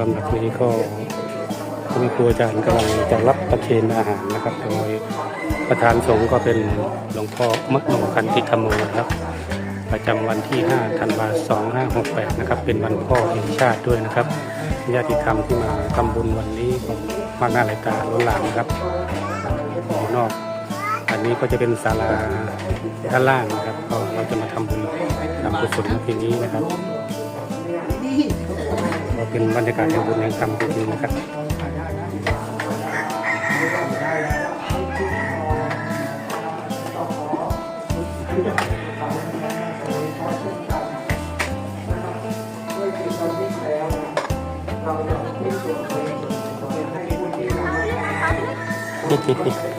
ลำดับนี้ก็คุณครูอาจารย์กำลังจะรับประเคนอาหารนะครับโดยประธานสงฆ์ก็เป็นหลวงพ่อมะโนคันติธรรมโมนะครับประจำวันที่ 5 ธันวาคม 2568 นะครับ เป็นวันพ่อแห่งชาติด้วยนะครับ ญาติธรรมที่มาทำบุญวันนี้มากหน้าหลายตาล้นหลามครับอนอก อันนี้ก็จะเป็นศาลาด้านล่างนะครับก็เราจะมาทำบุญทำกุศลเพียงนี้นะครับ เป็นบรรยากาศแห่งบุญแห่งธรรมจริงๆนะครับเ